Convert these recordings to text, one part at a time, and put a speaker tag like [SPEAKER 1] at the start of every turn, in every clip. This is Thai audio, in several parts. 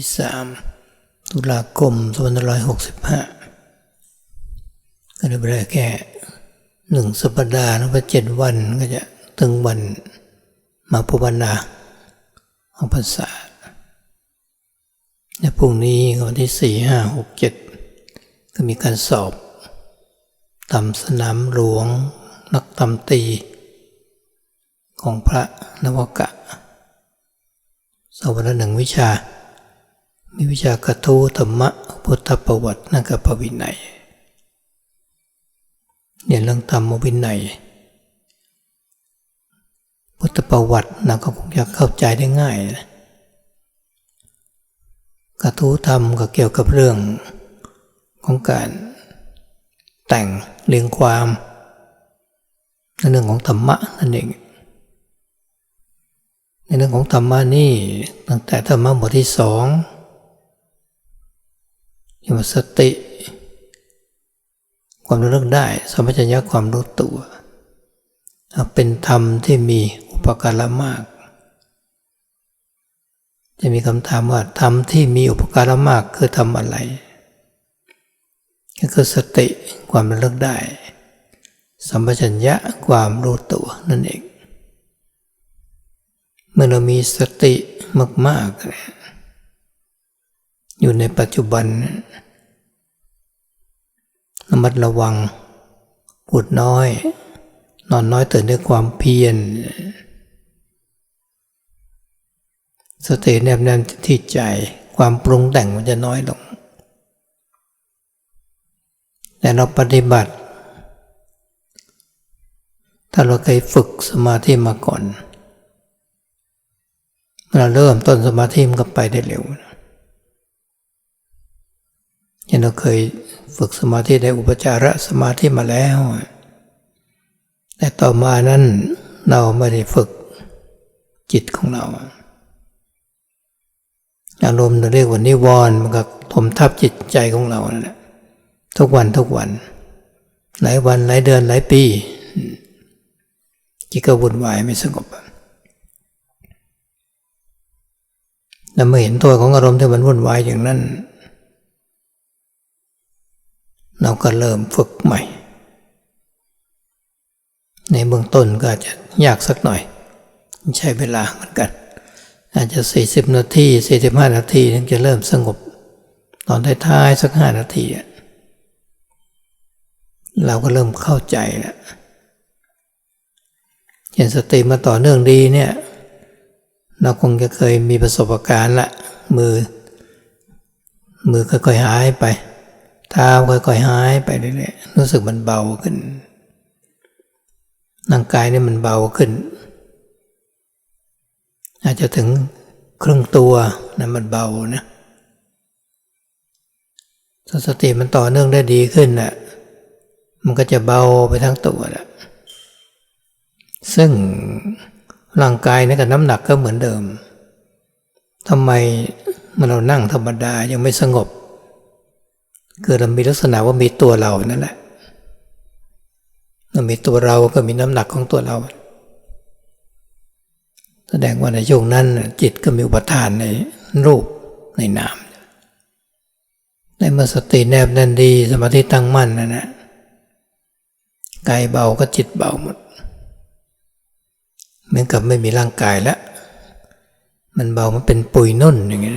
[SPEAKER 1] ที่สามตุลาคมสองพันห้าร้อยหกสิบห้าก็ได้เวลาแค่หนึ่งสัปดาห์นะว่าเจ็ดวันก็จะถึงวันมาพบนาของภาษาในพรุ่งนี้วันที่สี่ห้าหกเจ็ดก็มีการสอบตำสนามหลวง นักตำตี ของพระนวกะ สอบวันละหนึ่งวิชา มีวิชากระทูธรรมะพุทธประวัตินักพระวินัยเรียเรื่องธรรมวินัย พุทธประวัตินะก็คงจะเข้าใจได้ง่ายนะกระทูธรรมก็เกี่ยวกับเรื่องของการแต่งเรียงความในเรื่องของธรรมะนั่นเอง ในเรื่องของธรรมะนี่ตั้งแต่ธรรมะบทที่สอง อย่างสติ ความระลึกได้ สมัชัญญะความรู้ตัว เป็นธรรมที่มีอุปการะมาก จะมีคำถามว่าธรรมที่มีอุปการะมากคือทำอะไร ก็คือสติความระลึกได้ สัมปชัญญะความรู้ตัวนั่นเองเมื่อเรามีสติมากๆ อยู่ในปัจจุบันระมัดระวังพูดน้อย นอนน้อยตื่นด้วยความเพียรสติแนบแน่นที่ใจความปรุงแต่งมันจะน้อยลง แต่เราปฏิบัติ ถ้าเราเคยฝึกสมาธิมาก่อนเราเริ่มต้นสมาธิมันก็ไปได้เร็วอ ย่างเราเคยฝึกสมาธิได้อุปจารสมาธิมาแล้ว แต่ต่อมานั้นเราไม่ได้ฝึกจิตของเรา อารมณ์เราเรียกว่านิวรณ์มันก็ถมทับจิตใจของเรานั่นแหละทุกวันทุกวัน หลายวันหลายเดือนหลายปี จิตก็วุ่นวายไม่สงบแล้วเมื่อเห็นตัวของอารมณ์ที่มันวุ่นวายอย่างนั้น เราก็เริ่มฝึกใหม่ ในเบื้องต้นก็อาจจะยากสักหน่อย ใช้เวลาเหมือนกัน อาจจะ 40 นาที 45 นาทีถึงจะเริ่มสงบ ตอนท้ายๆสัก 5 นาทีเราก็เริ่มเข้าใจแล้วเห็นสติมาต่อเนื่องดีเนี่ยเราคงจะเคยมีประสบการณ์ละมือ มือค่อยๆหายไป เท้าค่อยๆหายไปเรื่อยๆรู้สึกมันเบาขึ้นร่างกายนี่มันเบาขึ้น อาจจะถึงครึ่งตัวนะมันเบานะถ้าสติมันต่อเนื่องได้ดีขึ้นนะ่ะมันก็จะเบาไปทั้งตัวแหละซึ่งร่างกายนี่กับน้ำหนักก็เหมือนเดิมทำไมเมื่อเรานั่งธรรมดายังไม่สงบ คือเรามีลักษณะว่ามีตัวเรานั่นแหละเรามีตัวเราก็มีน้ำหนักของตัวเรา แสดงว่าในช่วงนั้นจิตก็มีอุปทานในรูปในนามในเมื่อสติแนบแน่นดีสมาธิตั้งมั่นนั่นแหละกายเบาก็จิตเบาหมดเหมือนกับไม่มีร่างกายแล้ว มันเบามันเป็นปุยนุ่นอย่างเงี้ย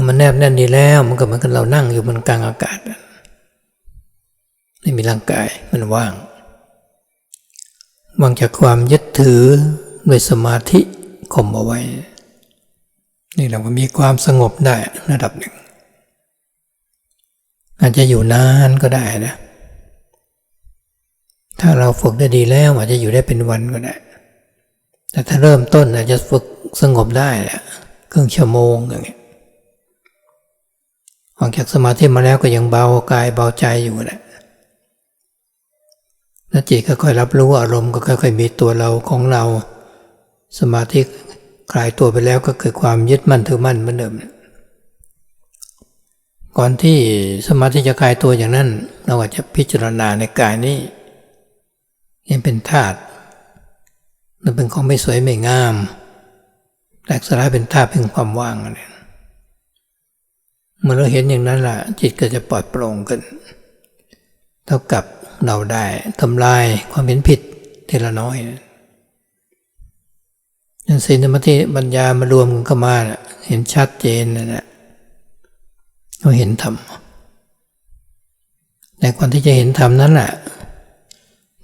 [SPEAKER 1] พอมันแนบแน่นดีแล้ว มันก็เหมือนกับเรานั่งอยู่บนกลางอากาศไม่มีร่างกายมันว่างว่างจากความยึดถือด้วยสมาธิข่มเอาไว้ นี่เราก็มีความสงบได้ระดับหนึ่ง อาจจะอยู่นานก็ได้นะ ถ้าเราฝึกได้ดีแล้วอาจจะอยู่ได้เป็นวันก็ได้ แต่ถ้าเริ่มต้นอาจจะฝึกสงบได้แหละครึ่งชั่วโมงอย่างเงี้ย ออกจากสมาธิมาแล้วก็ยังเบากายเบาใจอยู่แหละแล้วจิตก็ค่อยรับรู้อารมณ์ก็ค่อยๆมีตัวเราของเรา สมาธิคลายตัวไปแล้วก็เกิดความยึดมั่นถือมั่นเหมือนเดิม ก่อนที่สมาธิจะคลายตัวอย่างนั้น เราอาจจะพิจารณาในกายนี้ยังเป็นธาตุมันเป็นของไม่สวยไม่งามแตกสลายเป็นธาตุเป็นความว่างเนี่ย เมื่อเราเห็นอย่างนั้นล่ะ จิตก็จะปลอดโปร่งขึ้น เท่ากับเราได้ทำลายความเห็นผิดทีละน้อยจนศีลสมาธิปัญญามารวมกันเข้ามาเห็นชัดเจนนะนะเราเห็นธรรมแต่ก่อนที่จะเห็นธรรมนั้นแหละ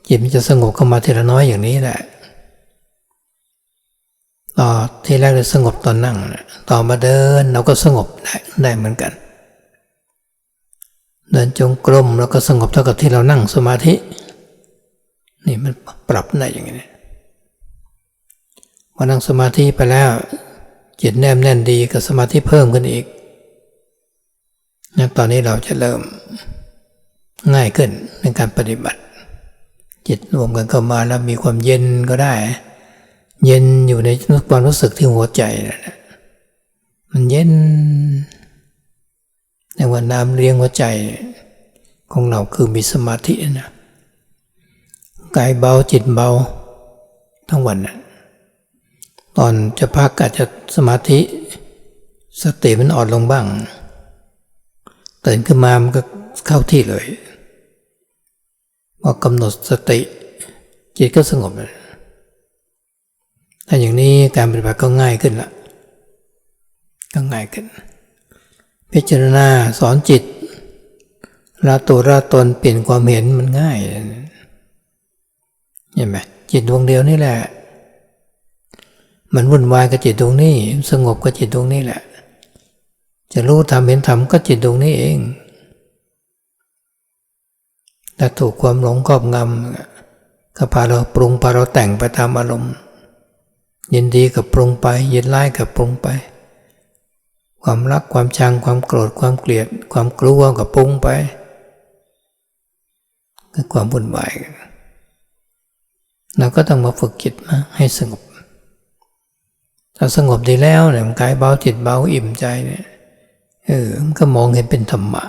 [SPEAKER 1] จิตมันจะสงบเข้ามาทีละน้อยอย่างนี้แหละ ต่อที่แรกเราสงบตอนนั่ง ต่อมาเดินเราก็สงบได้ได้เหมือนกัน เดินจงกรมเราก็สงบเท่ากับที่เรานั่งสมาธิ นี่มันปรับได้อย่างนี้พอนั่งสมาธิไปแล้วจิตแนบแน่นดีกับสมาธิเพิ่มขึ้นอีกนะตอนนี้เราจะเริ่มง่ายขึ้นในการปฏิบัติ จิตรวมกันเข้ามาแล้วมีความเย็นก็ได้ เย็นอยู่ในความรู้สึกที่หัวใจนะมันเย็นแต่ว่าน้ำเลี้ยงหัวใจของเราคือมีสมาธินะกายเบาจิตเบาทั้งวันนะตอนจะพักอาจจะสมาธิ สติมันอ่อนลงบ้างตื่นขึ้นมามันก็เข้าที่เลยพอกำหนดสติ จิตก็สงบเลย ถ้าอย่างนี้การปฏิบัติก็ง่ายขึ้นละก็ง่ายขึ้น พิจารณาสอนจิตละตัวละตนเปลี่ยนความเห็นมันง่ายเห็นไหมจิตดวงเดียวนี่แหละ มันวุ่นวายกับจิตดวงนี้ สงบกับจิตดวงนี้แหละ จะรู้ทำเห็นทำก็จิตดวงนี้เองถ้าถูกความหลงครอบงำก็พาเราปรุงพาเราแต่งไปตามอารมณ์ ยินดีกับปรุงไป ยินร้ายกับปรุงไป ความรักความชังความโกรธความเกลียด ความกลัวกับปรุงไปคือความวุ่นวายเราก็ต้องมาฝึกจิตมาให้สงบถ้าสงบดีแล้วเนี่ยกายเบาจิตเบาอิ่มใจเนี่ยเออมันก็มองเห็นเป็นธรรมะ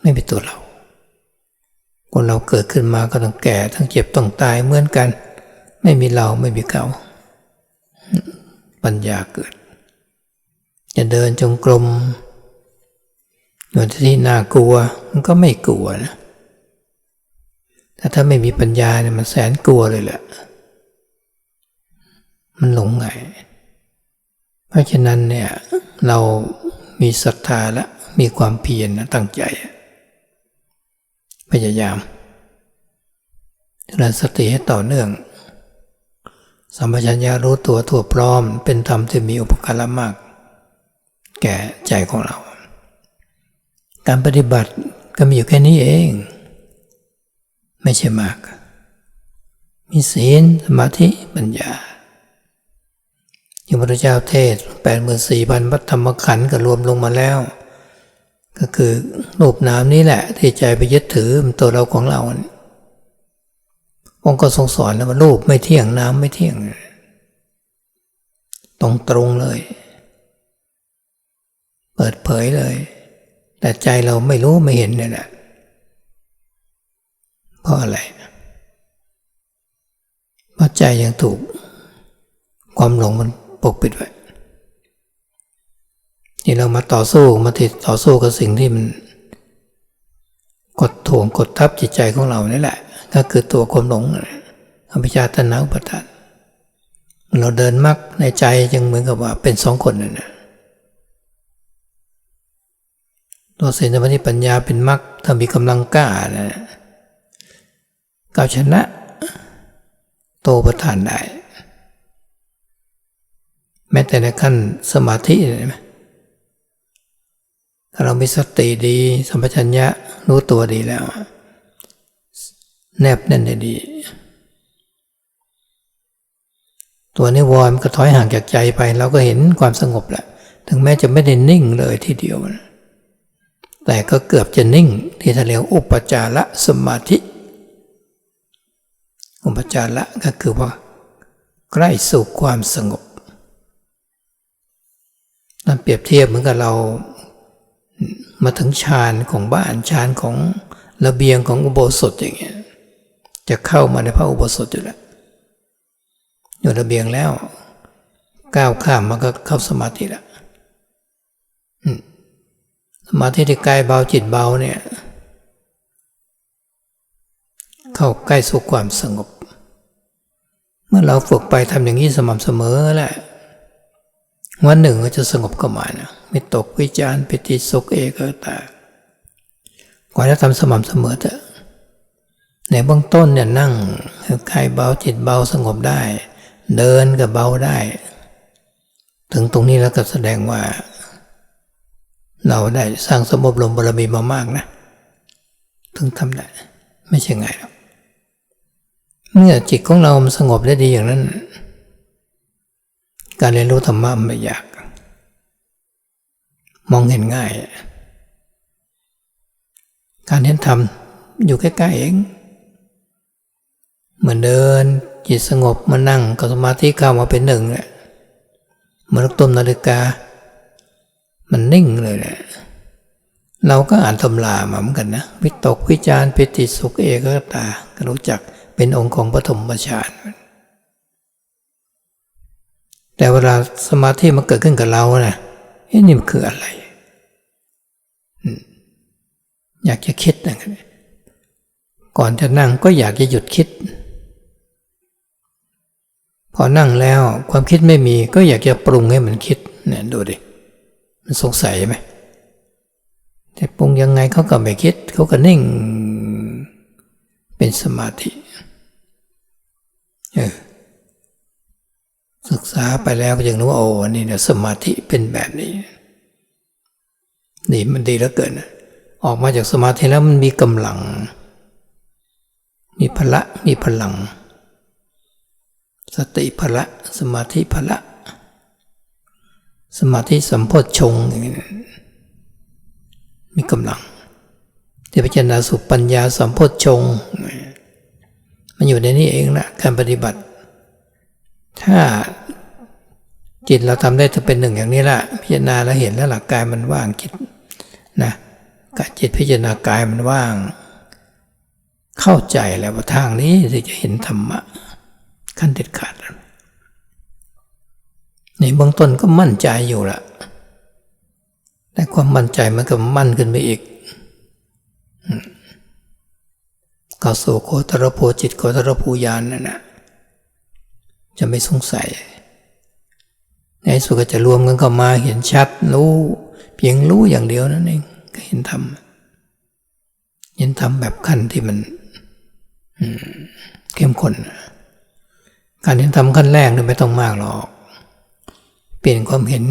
[SPEAKER 1] ไม่เป็นตัวเราคนเราเกิดขึ้นมาก็ต้องแก่ทั้งเจ็บต้องตายเหมือนกัน ไม่มีเราไม่มีเขา ปัญญาเกิด จะเดินจงกรมอยู่ที่น่ากลัวมันก็ไม่กลัวนะแต่ถ้าไม่มีปัญญาเนี่ยมันแสนกลัวเลยแหละ มันหลงไง เพราะฉะนั้นเนี่ยเรามีศรัทธาและมีความเพียรนะตั้งใจ พยายามเจริญสติให้ต่อเนื่อง สัมปชัญญะรู้ตัวทั่วพร้อม เป็นธรรมที่มีอุปการะมาก แก่ใจของเรา การปฏิบัติก็มีอยู่แค่นี้เอง ไม่ใช่มาก มีศีลสมาธิปัญญาอย่างพระเจ้าเทศแปดหมื่นสี่พันวัธรรมขันธ์ก็รวมลงมาแล้ว ก็คือรูปนามนี้แหละ ที่ใจไปยึดถือมันตัวเราของเรา องค์ก็ทรงสอนแล้วว่ารูปไม่เที่ยงน้ำไม่เที่ยง ตรงตรงเลย เปิดเผยเลย แต่ใจเราไม่รู้ไม่เห็นเนี่ยแหละเพราะอะไรเพราะใจยังถูก ความหลงมันปกปิดไว้นี่เรามาต่อสู้มาติดต่อสู้กับสิ่งที่มัน กดถ่วงกดทับจิตใจของเรานี่แหละ ก็คือตัวความหลงอภิชาตนาอุปทานเราเดินมักในใจจึงเหมือนกับว่าเป็นสองคนนั่นนะตัวศีลสมาธิปัญญาเป็นมักถ้ามีกำลังกล้านะก้าวชนะ โตประทานได้ แม้แต่ในขั้นสมาธิเห็นถ้าเรามีสติดี สัมปชัญญะรู้ตัวดีแล้ว แนบแน่นได้ดี ตัวนิวรณ์ก็ถอยห่างจากใจไปเราก็เห็นความสงบแหละ ถึงแม้จะไม่ได้นิ่งเลยทีเดียวนะแต่ก็เกือบจะนิ่ง ที่ทะเลอุปจารสมาธิ อุปจาระก็คือว่า ใกล้สู่ความสงบนั่นเปรียบเทียบเหมือนกับเรามาถึงฌานของบ้านฌานของระเบียงของอุโบสถอย่างเงี้ย จะเข้ามาในพระอุโบสถอยู่แล้วอยู่ระเบียงแล้ว ก้าวข้ามมันก็เข้าสมาธิและอืมสมาธิที่กายเบาจิตเบาเนี่ย เข้าใกล้สู่ความสงบ เมื่อเราฝึกไปทำอย่างนี้สม่ำเสมอแหละวันหนึ่งก็จะสงบเข้ามานะไม่ตกวิจารปิติสุขเอกตาก่อนจะทำสม่ำเสมอเถอะ ในเบื้องต้นเนี่ยนั่งกายเบาจิตเบาสงบได้ เดินก็เบาได้ ถึงตรงนี้แล้วก็แสดงว่า เราได้สร้างสมบรมบารมีมามากนะ ถึงทำได้ ไม่ใช่ไงหรอกเมื่อจิตของเราสงบได้ดีอย่างนั้น การเรียนรู้ธรรมะไม่ยาก มองเห็นง่าย การเห็นธรรมอยู่ใกล้ๆเอง เหมือนเดิน จิตสงบมานั่งกับสมาธิเข้ามาเป็นหนึ่งเนี่ยเหมือนลูกต้มนาฬิกา มันนิ่งเลยแหละเราก็อ่านตำรามาเหมือนกันนะ วิตกวิจารปิติสุขเอกตาก็รู้จักเป็นองค์ของปฐมฌานแต่เวลาสมาธิมันเกิดขึ้นกับเรานะเอ๊ะนี่มันคืออะไร อยากจะคิดนะก่อนจะนั่งก็อยากจะหยุดคิด พอนั่งแล้วความคิดไม่มีก็อยากจะปรุงให้มันคิดเนี่ยดูดิ มันสงสัยไหมแต่ปรุงยังไงเขาก็ไม่คิดเขาก็นิ่งเป็นสมาธิเออศึกษาไปแล้วก็ยังรู้ว่าโอ้นี่เนี่ยสมาธิเป็นแบบนี้ นี่มันดีเหลือเกินออกมาจากสมาธิแล้วมันมีกำลัง มีพละมีพลัง สติพละ สมาธิพละ สมาธิสัมโพชงค์อย่างนี้มีกำลังที่พิจารณาสุปัญญาสัมโพชง มันอยู่ในนี้เองนะการปฏิบัติ ถ้าจิตเราทำได้จะเป็นหนึ่งอย่างนี้ละพิจารณาแล้วเห็นแล้วหลักกายมันว่างจิตนะกาจิตพิจารณากายมันว่าง เข้าใจแล้วว่าทางนี้ที่จะเห็นธรรมะ ขั้นเด็ดขาด ในเบื้องต้นก็มั่นใจอยู่ละแต่ความมั่นใจมันก็มั่นขึ้นไปอีกก็สู่โคตรโพจิตโคตรภูยานนั่นนะจะไม่สงสัย ในสุดก็จะรวมกันเข้ามาเห็นชัดรู้เพียงรู้อย่างเดียวนั่นเองก็เห็นธรรมเห็นธรรมแบบขั้นที่มันเข้มข้น การเห็นธรรมขั้นแรกนี่ไม่ต้องมากหรอก เปลี่ยนความเห็น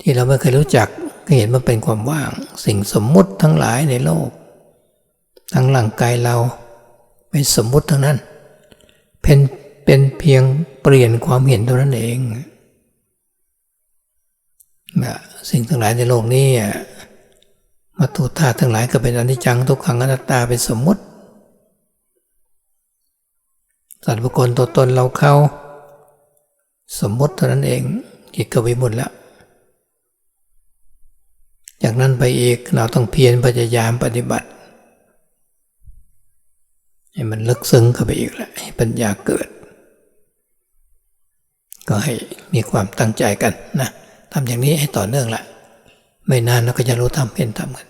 [SPEAKER 1] ที่เราไม่เคยรู้จักก็เห็นมันเป็นความว่าง สิ่งสมมุติทั้งหลายในโลก ทั้งหลังกายเราเป็นสมมุติทั้งนั้น เป็นเป็นเพียงเปลี่ยนความเห็นเท่านั้นเองสิ่งทั้งหลายในโลกนี้มาตุธาทั้งหลายก็เป็นอนิจจังทุกขังอนัตตาเป็นสมมุติ สัตว์บุคคลตัวตนเราเข้า สมมติเท่านั้นเองจิตก็วิมุตแล้วจากนั้นไปอีกเราต้องเพียรพยายามปฏิบัติ ให้มันลึกซึ้งเข้าไปอีกแหละให้ปัญญาเกิด ก็ให้มีความตั้งใจกันนะทำอย่างนี้ให้ต่อเนื่องละไม่นานเราก็จะรู้ทำเป็นทำกัน